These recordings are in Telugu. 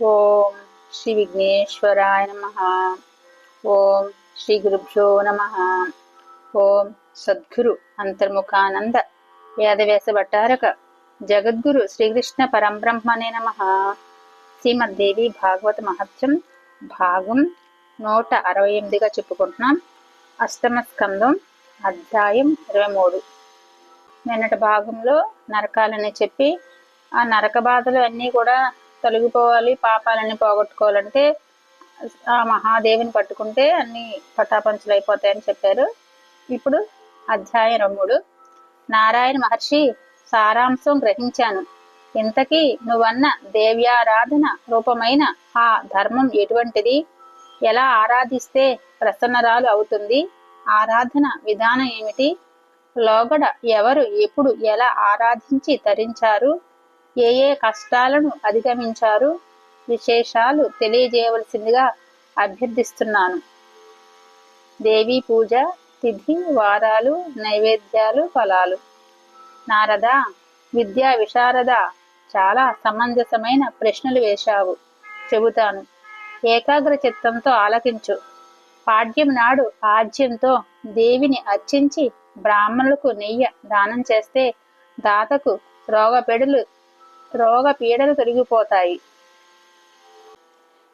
ఓం శ్రీ విఘ్నేశ్వరాయ నమ ఓం శ్రీ గురుభ్యో నమ ఓం సద్గురు అంతర్ముఖానంద వేదవ్యాస భట్టారక జగద్గురు శ్రీకృష్ణ పరంబ్రహ్మనే నమ శ్రీమద్దేవి భాగవత మహత్యం భాగం నూట అరవై ఎనిమిదిగా చెప్పుకుంటున్నాం అష్టమ స్కందం అధ్యాయం ఇరవై మూడు నిన్నటి భాగంలో నరకాలని చెప్పి ఆ నరక బాధలు అన్నీ కూడా తొలగిపోవాలి పాపాలన్నీ పోగొట్టుకోవాలంటే ఆ మహాదేవిని పట్టుకుంటే అన్ని పట్టాపంచులు అయిపోతాయని చెప్పారు. ఇప్పుడు అధ్యాయం రమ్ముడు మూడు. నారాయణ మహర్షి సారాంశం గ్రహించాను. ఇంతకీ నువ్వన్న దేవ్యారాధన రూపమైన ఆ ధర్మం ఎటువంటిది? ఎలా ఆరాధిస్తే ప్రసన్నరాలు అవుతుంది? ఆరాధన విధానం ఏమిటి? లోగడ ఎవరు ఎప్పుడు ఎలా ఆరాధించి తరించారు? ఏ ఏ కష్టాలను అధిగమించారు విశేషాలు తెలియజేయవలసిందిగా అభ్యర్థిస్తున్నాను. దేవీ పూజ తిథి వారాలు నైవేద్యాలు ఫలాలు. నారద విద్యా విశారద చాలా సమంజసమైన ప్రశ్నలు వేశావు. చెబుతాను ఏకాగ్ర చిత్తంతో ఆలకించు. పాడ్యం నాడు ఆజ్యంతో దేవిని అర్చించి బ్రాహ్మణులకు నెయ్యి దానం చేస్తే దాతకు రోగపెడులు రోగ పీడలు తొలగిపోతాయి.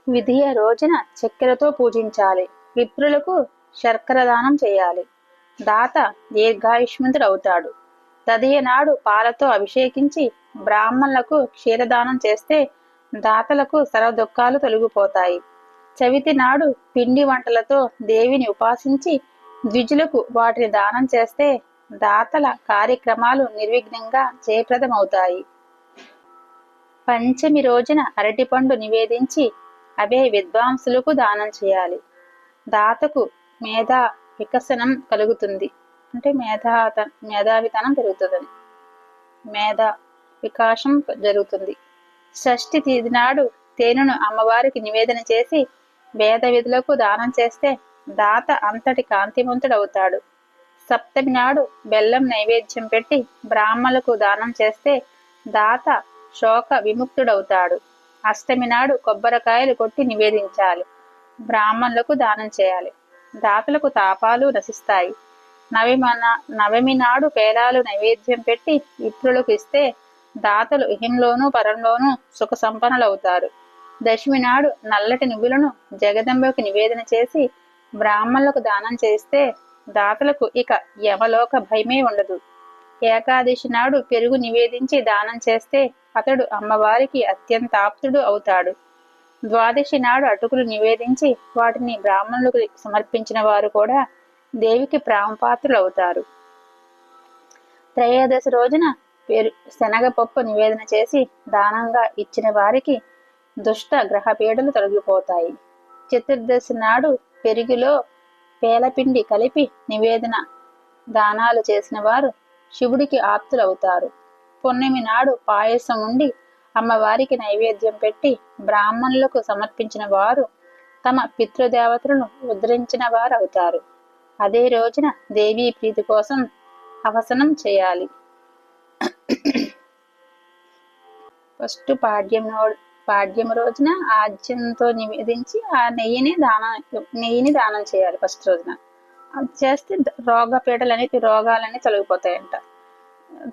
విధియ రోజున చక్కెరతో పూజించాలి. విప్రులకు శర్కర దానం చేయాలి. దాత దీర్ఘాయుష్మంతుడు అవుతాడు తదియ నాడు పాలతో అభిషేకించి బ్రాహ్మణులకు క్షీరదానం చేస్తే దాతలకు సర్వ దుఃఖాలు తొలగిపోతాయి. చవితి నాడు పిండి వంటలతో దేవిని ఉపాసించి ద్విజులకు వాటిని దానం చేస్తే దాతల కార్యక్రమాలు నిర్విఘ్నంగా జయప్రదమవుతాయి. పంచమి రోజున అరటిపండు నివేదించి అవే విద్వాంసులకు దానం చేయాలి. దాతకు మేధా వికసనం కలుగుతుంది. అంటే మేధాత మేధావితనం పెరుగుతుందని. మేధ వికాసం జరుగుతుంది. షష్ఠి తీది నాడు తేనెను అమ్మవారికి నివేదన చేసి వేద విధులకు దానం చేస్తే దాత అంతటి కాంతివంతుడవుతాడు. సప్తమి నాడు బెల్లం నైవేద్యం పెట్టి బ్రాహ్మలకు దానం చేస్తే దాత శోక విముక్తుడవుతాడు. అష్టమి నాడు కొబ్బరికాయలు కొట్టి నివేదించాలి. బ్రాహ్మణులకు దానం చేయాలి. దాతలకు తాపాలు నశిస్తాయి. నవమి నవమి నాడు పేలాలు నైవేద్యం పెట్టి ఇతరులకు ఇస్తే దాతలు ఇహంలోనూ పరంలోనూ సుఖ సంపన్నులవుతారు దశమి నాడు నల్లటి నువ్వులను జగదంబకు నివేదన చేసి బ్రాహ్మణులకు దానం చేస్తే దాతలకు ఇక యమలోక భయమే ఉండదు. ఏకాదశి నాడు పెరుగు నివేదించి దానం చేస్తే అతడు అమ్మవారికి అత్యంత ఆప్తుడు అవుతాడు. ద్వాదశి నాడు అటుకులు నివేదించి వాటిని బ్రాహ్మణులకు సమర్పించిన వారు కూడా దేవికి ప్రామపాత్రులు అవుతారు. త్రయోదశి రోజున పెరు శనగపప్పు నివేదన చేసి దానంగా ఇచ్చిన వారికి దుష్ట గ్రహ పీడలు తొలగిపోతాయి. చతుర్దశి నాడు పెరుగులో పేలపిండి కలిపి నివేదన దానాలు చేసిన వారు శివుడికి ఆప్తులవుతారు. పున్నమి నాడు పాయసం ఉండి అమ్మవారికి నైవేద్యం పెట్టి బ్రాహ్మణులకు సమర్పించిన వారు తమ పితృదేవతలను ఉద్ధరించిన వారు అవుతారు అదే రోజున దేవీ ప్రీతి కోసం అవసనం చేయాలి. ఫస్ట్ పాడ్యం పాడ్యం రోజున ఆజ్యంతో నివేదించి ఆ నెయ్యిని దానం నెయ్యిని దానం చేయాలి ఫస్ట్ రోజున. చేస్తే రోగ పీడలని రోగాలని తొలగిపోతాయంట.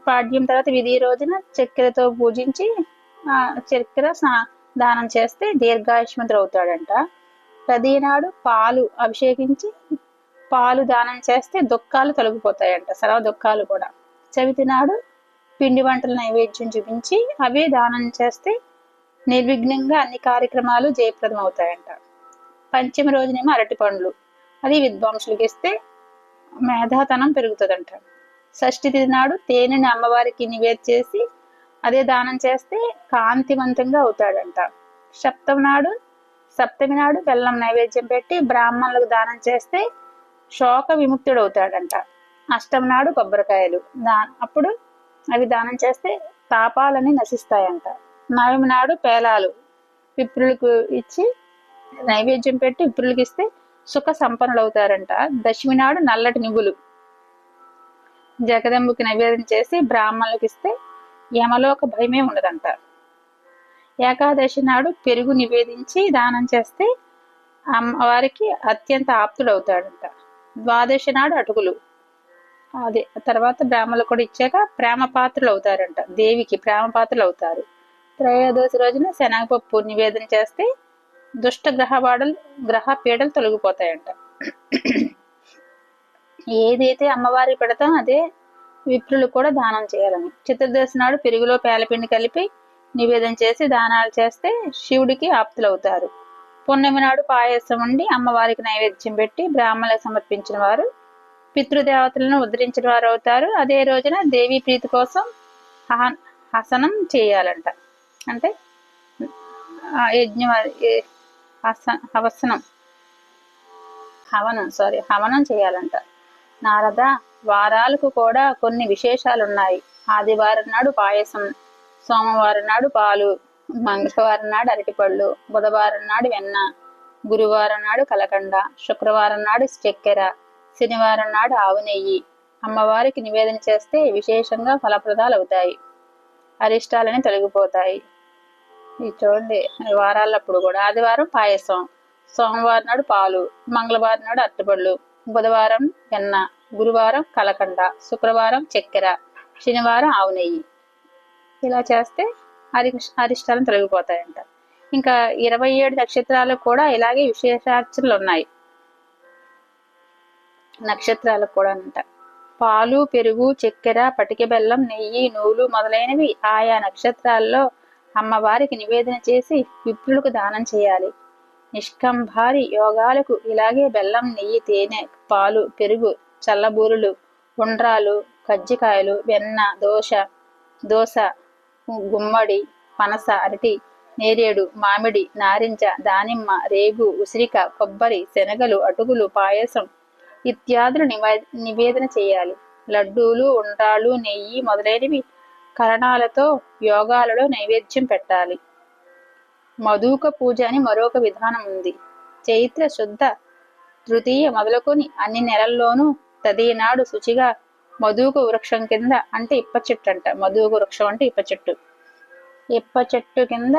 పాడ్యం తర్వాత విధి రోజున చక్కెరతో పూజించి ఆ చక్కెర దానం చేస్తే దీర్ఘాయుష్మంతుడు అవుతాడంట. ప్రతి నాడు పాలు అభిషేకించి పాలు దానం చేస్తే దుఃఖాలు తొలగిపోతాయంట సర్వ దుఃఖాలు కూడా. చవితి నాడు పిండి వంటల నైవేద్యం చూపించి అవే దానం చేస్తే నిర్విఘ్నంగా అన్ని కార్యక్రమాలు జయప్రదం అవుతాయంట పంచమ రోజునేమో అరటి పండ్లు. అది విద్వాంసులకు ఇస్తే మేధాతనం పెరుగుతుందంట. షష్ఠి తిథి నాడు తేనెని అమ్మవారికి నివేద చేసి అదే దానం చేస్తే కాంతివంతంగా అవుతాడంట. సప్తమి నాడు సప్తమి నాడు బెల్లం నైవేద్యం పెట్టి బ్రాహ్మణులకు దానం చేస్తే శోక విముక్తుడు అవుతాడంట అష్టమి నాడు కొబ్బరికాయలు. దా అప్పుడు అవి దానం చేస్తే తాపాలని నశిస్తాయంట. నవమి నాడు పేలాలు. పిప్రులకు ఇచ్చి నైవేద్యం పెట్టి పిప్రులకు ఇస్తే సుఖ సంపన్నులు అవుతారంట దశమి నాడు నల్లటి నువ్వులు. జగదంబుకి నివేదన చేసి బ్రాహ్మణులకు ఇస్తే యమలోక భయమే ఉండదంట. ఏకాదశి నాడు పెరుగు నివేదించి దానం చేస్తే అమ్మవారికి అత్యంత ఆప్తుడవుతాడంట. ద్వాదశి నాడు అటుకులు. అదే తర్వాత బ్రాహ్మణులు కూడా ఇచ్చాక ప్రేమ పాత్రలు అవుతారంట దేవికి ప్రేమ పాత్రలు అవుతారు త్రయోదశి రోజున శనగపప్పు నివేదన చేస్తే దుష్ట గ్రహవాడలు గ్రహ పీడలు తొలగిపోతాయంట. ఏదైతే అమ్మవారి పెడతాం అదే విప్రులు కూడా దానం చేయాలని. చతుర్దశి నాడు పెరుగులో పేలపిండి కలిపి నివేదన చేసి దానాలు చేస్తే శివుడికి ఆప్తులవుతారు. పున్నమి నాడు పాయసం ఉండి అమ్మవారికి నైవేద్యం పెట్టి బ్రాహ్మణులకు సమర్పించిన వారు పితృదేవతలను ఉద్ధరించిన వారు అవుతారు. అదే రోజున దేవి ప్రీతి కోసం హసనం చేయాలంట. అంటే యజ్ఞం హస హవసనం. హవనం సారీ హవనం చేయాలంట. నారద వారాలకు కూడా కొన్ని విశేషాలు ఉన్నాయి ఆదివారం నాడు పాయసం సోమవారం నాడు పాలు మంగళవారం నాడు అరటిపళ్ళు బుధవారం నాడు వెన్న గురువారం నాడు కలకండ శుక్రవారం నాడు చక్కెర శనివారం నాడు ఆవు నెయ్యి. అమ్మవారికి నివేదన చేస్తే విశేషంగా ఫలప్రదాలు అవుతాయి అరిష్టాలని తొలగిపోతాయి. ఇది చూడండి వారాలప్పుడు కూడా ఆదివారం పాయసం. సోమవారం నాడు పాలు మంగళవారం నాడు అరటిపళ్ళు బుధవారం వెన్న గురువారం కలకండ శుక్రవారం చక్కెర శనివారం ఆవు నెయ్యి. ఇలా చేస్తే అరి అరిష్టాలను తొలగిపోతాయంట. ఇంకా ఇరవై ఏడు నక్షత్రాలకు కూడా ఇలాగే విశేషార్చనలు ఉన్నాయి. నక్షత్రాలకు కూడా అంట పాలు పెరుగు చక్కెర పటిక బెల్లం నెయ్యి నూలు మొదలైనవి ఆయా నక్షత్రాల్లో అమ్మవారికి నివేదన చేసి విప్రులకు దానం చేయాలి. నిష్కంభారి యోగాలకు ఇలాగే బెల్లం నెయ్యి తేనె పాలు పెరుగు చల్లబూరులు ఉండ్రాలు కజ్జికాయలు వెన్న దోశ దోశ గుమ్మడి పనస అరటి నేరేడు మామిడి నారింజ దానిమ్మ రేగు ఉసిరిక కొబ్బరి శనగలు అటుకులు పాయసం ఇత్యాదులు నివేదన చేయాలి. లడ్డూలు ఉండ్రాలు నెయ్యి మొదలైనవి కరణాలతో యోగాలలో నైవేద్యం పెట్టాలి. మధుక పూజ అని మరొక విధానం ఉంది. చైత్ర శుద్ధ తృతీయ మొదలుకొని అన్ని నెలల్లోనూ తదినాడు శుచిగా మధుక వృక్షం కింద అంటే ఇప్ప చెట్టు అంట మధుక వృక్షం అంటే ఇప్ప చెట్టు ఇప్ప చెట్టు కింద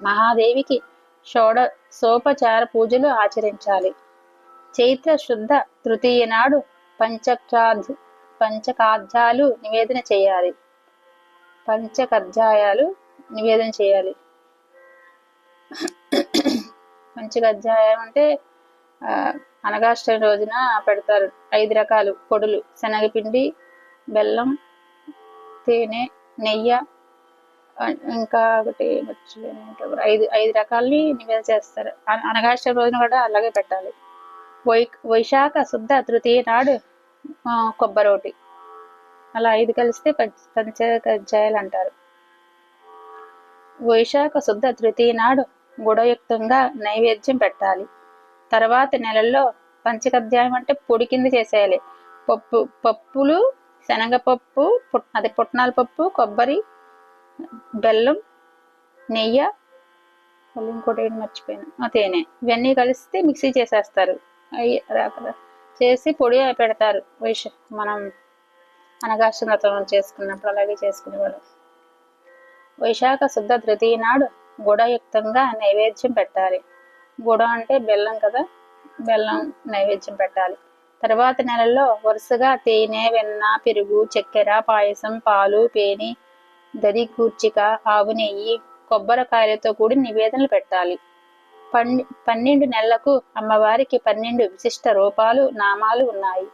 మహాదేవికి షోడ సోపచార పూజలు ఆచరించాలి. చైత్ర శుద్ధ తృతీయ నాడు పంచకాధ్య పంచకాధ్యాలు నివేదన చేయాలి. పంచకధ్యాయాలు నివేదన చేయాలి. పంచకధ్యాయం అంటే అనగాష్టమి రోజున పెడతారు. ఐదు రకాలు. పొడులు. శనగపిండి బెల్లం తేనె నెయ్యి ఇంకా ఒకటి ఐదు ఐదు రకాలని నివేద చేస్తారు. అనగాష్టమి రోజున కూడా అలాగే పెట్టాలి. వై వైశాఖ శుద్ధ తృతీయ నాడు కొబ్బరి ఒకటి. అలా ఐదు కలిస్తే పంచకజ్జాయాలు అంటారు వైశాఖ శుద్ధ తృతీయ నాడు గుడయుక్తంగా నైవేద్యం పెట్టాలి. తర్వాత నెలల్లో పంచకద్యాయం అంటే పొడి కింద చేసేయాలి. పప్పు పప్పులు శనగపప్పు అది పుట్నాల పప్పు కొబ్బరి బెల్లం నెయ్యి మళ్ళీ ఇంకోటి ఏంటి మర్చిపోయాను. తేనె. ఇవన్నీ కలిస్తే మిక్సీ చేసేస్తారు. అవి చేసి పొడి పెడతారు. వైష మనం అనగాశనతనం చేసుకున్నప్పుడు అలాగే చేసుకునేవాళ్ళం. వైశాఖ శుద్ధ తృతీయ నాడు గుడయుక్తంగా నైవేద్యం పెట్టాలి. గుడ అంటే బెల్లం కదా బెల్లం నైవేద్యం పెట్టాలి. తర్వాత నెలల్లో వరుసగా తేనె వెన్న పెరుగు చక్కెర పాయసం పాలు పేని దది కూర్చిక ఆవు నెయ్యి కొబ్బరికాయలతో కూడి నివేదనలు పెట్టాలి. పన్నె పన్నెండు నెలలకు అమ్మవారికి పన్నెండు విశిష్ట రూపాలు నామాలు ఉన్నాయి.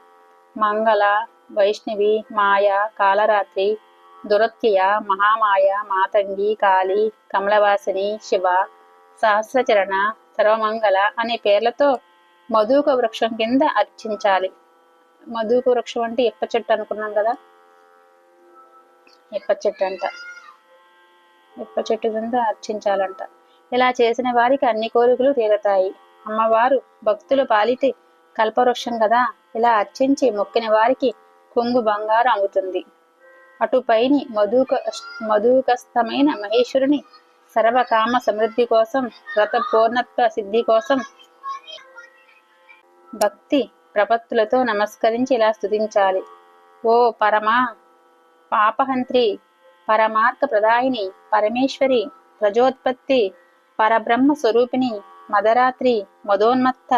మంగళ వైష్ణవి మాయ కాలరాత్రి దురత్య మహామాయ మాతంగి కాళి కమలవాసిని శివ సహస్రచరణ సర్వమంగళ అనే పేర్లతో మధుక వృక్షం కింద అర్చించాలి. మధుక వృక్షం అంటే ఇప్ప చెట్టు అనుకున్నాం కదా? ఇప్ప చెట్టు అంట. ఇప్ప చెట్టు కింద అర్చించాలంట. ఇలా చేసిన వారికి అన్ని కోరికలు తీరతాయి. అమ్మవారు భక్తులు పాలితే కల్పవృక్షం కదా? ఇలా అర్చించి మొక్కిన వారికి కొంగు బంగారం అమ్ముతుంది. అటుపైని మధుక మధుకస్థమైన మహేశ్వరుని సర్వకామ సమృద్ధి కోసం వ్రత పూర్ణత్వ సిద్ధి కోసం భక్తి ప్రపత్తులతో నమస్కరించి ఇలా స్థుతించాలి ఓ పరమా పాపహంత్రి పరమార్థ ప్రదాయిని పరమేశ్వరి ప్రజోత్పత్తి పరబ్రహ్మ స్వరూపిణి మదరాత్రి మదోన్మత్త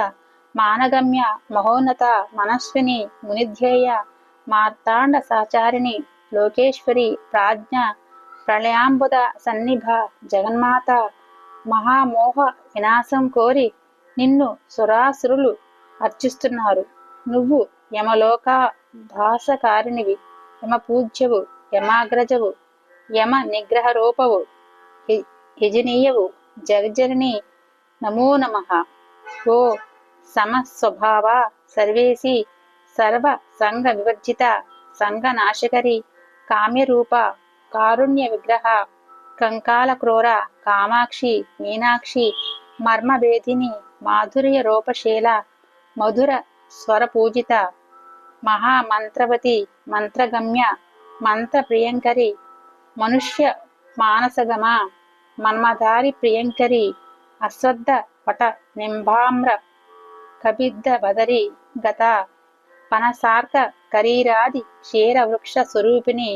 మానగమ్య మహోన్నత మనస్విని మునిధ్యేయ మార్తాండ సాచారిణి లోకేశ్వరి ప్రాజ్ఞ ప్రళయాంబుద సన్నిభ జగన్మాత మహామోహ వినాశం కోరి నిన్ను సురాసురులు అర్చిస్తున్నారు. నువ్వు యమలోక భాసకారిణివి యమ పూజ్యవు యమాగ్రజవు యమ నిగ్రహ రూపవు యజనీయవు జగజ్జనని నమో నమ. ఓ సమస్వభావ సర్వేసి సర్వ సంఘ వివర్జిత సంఘ నాశకరి కామ్యరూప కారుణ్య విగ్రహ కంకాల క్రోర కామాక్షి మీనాక్షి మర్మభేదిని మాధుర్య రూపశీల మధుర స్వరపూజిత మహామంత్రవతి మంత్రగమ్య మంత్ర ప్రియంకరి మనుష్య మానసగమ మన్మధారి ప్రియంకరి అశ్వద్ధ పట నింబామ్ర కబిద్ధ బదరి గత పనసార్క కరీరాది క్షీర వృక్ష స్వరూపిణి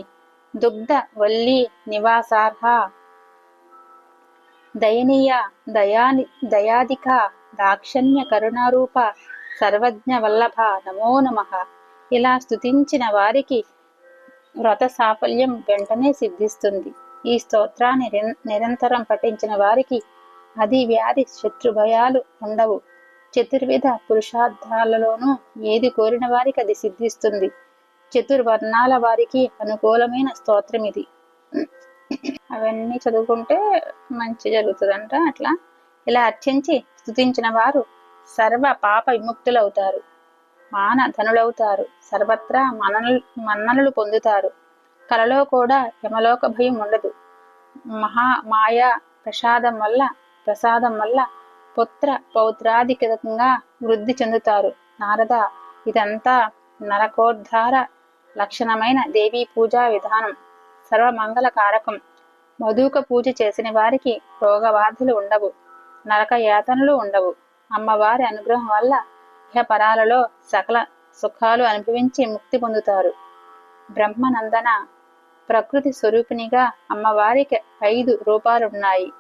దుగ్ధ వల్లి నివాసార్హ దయనీయ దయాని దయాధిక దాక్షణ్య కరుణారూప సర్వజ్ఞ వల్లభ నమో నమ. ఇలా స్తుతించిన వారికి వ్రత సాఫల్యం వెంటనే సిద్ధిస్తుంది. ఈ స్తోత్రాన్ని నిరంతరం పఠించిన వారికి అది వ్యాధి శత్రుభయాలు ఉండవు. చతుర్విధ పురుషార్థాలలోనూ ఏది కోరిన వారికి అది సిద్ధిస్తుంది. చతుర్వర్ణాల వారికి అనుకూలమైన స్తోత్రం ఇది. అవన్నీ చదువుకుంటే మంచి జరుగుతుందంట అట్లా. ఇలా అర్చించి స్థుతించిన వారు సర్వ పాప విముక్తులవుతారు. మాన ధనులవుతారు. సర్వత్రా మనలు మన్ననలు పొందుతారు. కలలో కూడా యమలోక భయం ఉండదు. మహా మాయా ప్రసాదం వల్ల ప్రసాదం వల్ల పుత్ర పౌత్రాధికంగా వృద్ధి చెందుతారు. నారద ఇదంతా నరకోద్ధార లక్షణమైన దేవీ పూజా విధానం. సర్వమంగళ కారకం మధుక పూజ చేసిన వారికి రోగబాధలు ఉండవు. నరక యాతనలు ఉండవు. అమ్మవారి అనుగ్రహం వల్ల ఇహపరాలలో సకల సుఖాలు అనుభవించి ముక్తి పొందుతారు. బ్రహ్మనందన ప్రకృతి స్వరూపిణిగా అమ్మవారికి ఐదు రూపాలున్నాయి.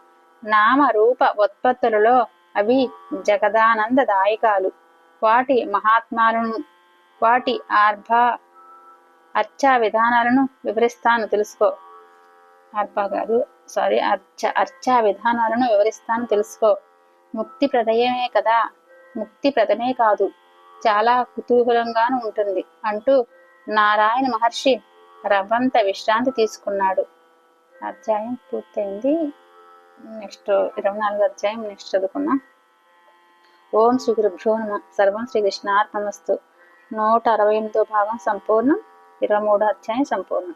నామ రూప ఉత్పత్తులలో అవి జగదానందదాయకాలు వాటి మహాత్మాలను వాటి ఆర్భా అర్చా విధానాలను వివరిస్తాను తెలుసుకో. ఆర్భ కాదు సారీ అర్చ అర్చా విధానాలను వివరిస్తాను తెలుసుకో. ముక్తి ప్రదయమే కదా ముక్తి ప్రదమే కాదు. చాలా కుతూహలంగాను ఉంటుంది అంటూ నారాయణ మహర్షి రవ్వంత విశ్రాంతి తీసుకున్నాడు. అధ్యాయం పూర్తయింది. నెక్స్ట్ ఇరవై నాలుగు అధ్యాయం నెక్స్ట్ చదువుకున్నాం ఓం శ్రీ గురుభ్యో నమ. సర్వం శ్రీ కృష్ణార్పణమస్తు. నూట అరవై ఎనిమిదో భాగం సంపూర్ణం. ఇరవై మూడో అధ్యాయం సంపూర్ణం.